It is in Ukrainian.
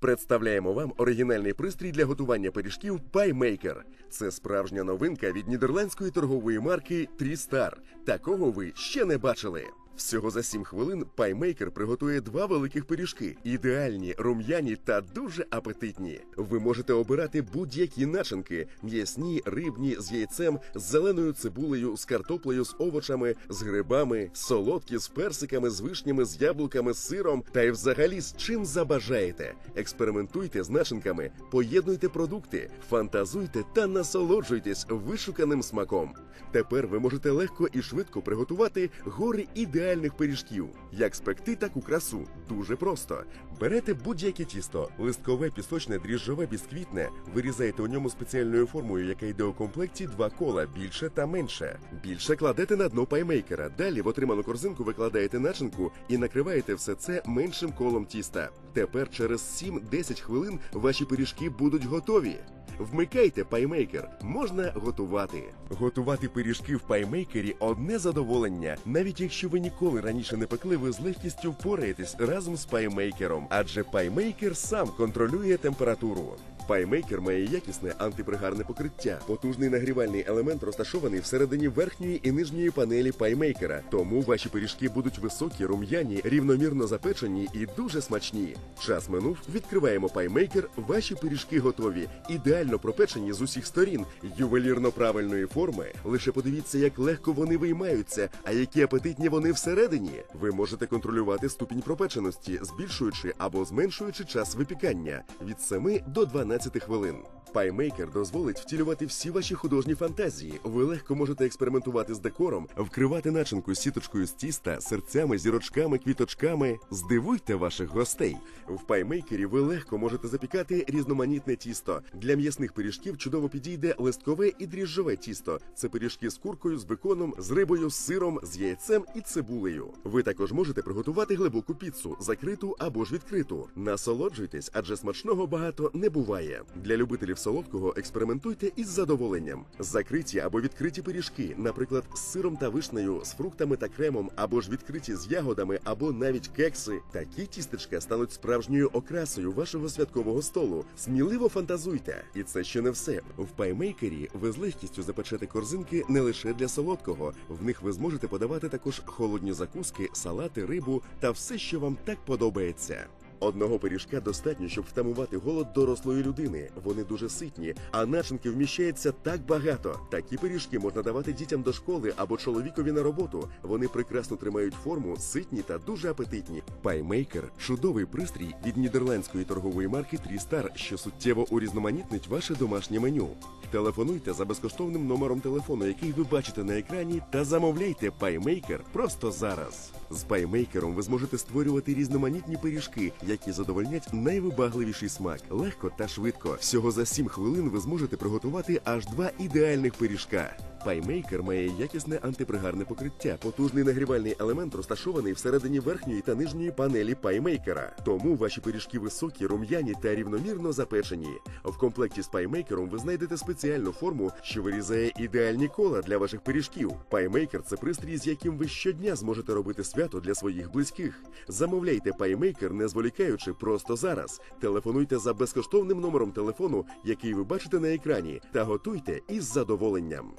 Представляємо вам оригінальний пристрій для готування пиріжків PieMaker. Це справжня новинка від нідерландської торгової марки Трістар. Такого ви ще не бачили. Всього за 7 хвилин PieMaker приготує два великих пиріжки, ідеальні, рум'яні та дуже апетитні. Ви можете обирати будь-які начинки: м'ясні, рибні, з яйцем, з зеленою цибулею, з картоплею, з овочами, з грибами, солодкі, з персиками, з вишнями, з яблуками, з сиром та й взагалі з чим забажаєте. Експериментуйте з начинками, поєднуйте продукти, фантазуйте та насолоджуйтесь вишуканим смаком. Тепер ви можете легко і швидко приготувати гори ідеальних пиріжків. Як спекти таку красу? Дуже просто. Берете будь-яке тісто, листкове, пісочне, дріжджове, бісквітне, вирізаєте у ньому спеціальною формою, яка йде у комплекті два кола, більше та менше. Більше кладете на дно паймейкера. Далі в отриману корзинку викладаєте начинку і накриваєте все це меншим колом тіста. Тепер через 7-10 хвилин ваші пиріжки будуть готові. Вмикайте паймейкер, можна готувати. Готувати пиріжки в паймейкері одне задоволення. Навіть якщо ви ніколи раніше не пекли, ви з легкістю впораєтесь разом з паймейкером, адже паймейкер сам контролює температуру. Паймейкер має якісне антипригарне покриття. Потужний нагрівальний елемент розташований всередині верхньої і нижньої панелі паймейкера. Тому ваші пиріжки будуть високі, рум'яні, рівномірно запечені і дуже смачні. Час минув, відкриваємо паймейкер. Ваші пиріжки готові, ідеально пропечені з усіх сторін, ювелірно правильної форми. Лише подивіться, як легко вони виймаються, а які апетитні вони всередині. Ви можете контролювати ступінь пропеченості, збільшуючи або зменшуючи час випікання від 7 до 12 хвилин. Паймейкер дозволить втілювати всі ваші художні фантазії. Ви легко можете експериментувати з декором, вкривати начинку сіточкою з тіста, серцями, зірочками, квіточками. Здивуйте ваших гостей. В паймейкері ви легко можете запікати різноманітне тісто. Для м'ясних пиріжків чудово підійде листкове і дріжджове тісто. Це пиріжки з куркою, з беконом, з рибою, з сиром, з яйцем і цибулею. Ви також можете приготувати глибоку піцу, закриту або ж відкриту. Насолоджуйтесь, адже смачного багато не буває. Для любителів солодкого експериментуйте із задоволенням. Закриті або відкриті пиріжки, наприклад, з сиром та вишнею, з фруктами та кремом, або ж відкриті з ягодами, або навіть кекси. Такі тістечка стануть справжньою окрасою вашого святкового столу. Сміливо фантазуйте. І це ще не все. В паймейкері ви з легкістю запечете корзинки не лише для солодкого. В них ви зможете подавати також холодні закуски, салати, рибу та все, що вам так подобається. Одного пиріжка достатньо, щоб втамувати голод дорослої людини. Вони дуже ситні, а начинки вміщається так багато. Такі пиріжки можна давати дітям до школи або чоловікові на роботу. Вони прекрасно тримають форму, ситні та дуже апетитні. Паймейкер чудовий пристрій від нідерландської торгової марки Трістар, що суттєво урізноманітнить ваше домашнє меню. Телефонуйте за безкоштовним номером телефону, який ви бачите на екрані, та замовляйте паймейкер просто зараз. З паймейкером ви зможете створювати різноманітні пиріжки, які задовольнять найвибагливіший смак, легко та швидко. Всього за 7 хвилин ви зможете приготувати аж два ідеальних пиріжка. Паймейкер має якісне антипригарне покриття. Потужний нагрівальний елемент розташований всередині верхньої та нижньої панелі паймейкера. Тому ваші пиріжки високі, рум'яні та рівномірно запечені. В комплекті з паймейкером ви знайдете спеціальну форму, що вирізає ідеальні кола для ваших пиріжків. Паймейкер це пристрій, з яким ви щодня зможете робити свято для своїх близьких. Замовляйте паймейкер, не зволікаючи просто зараз. Телефонуйте за безкоштовним номером телефону, який ви бачите на екрані, та готуйте із задоволенням.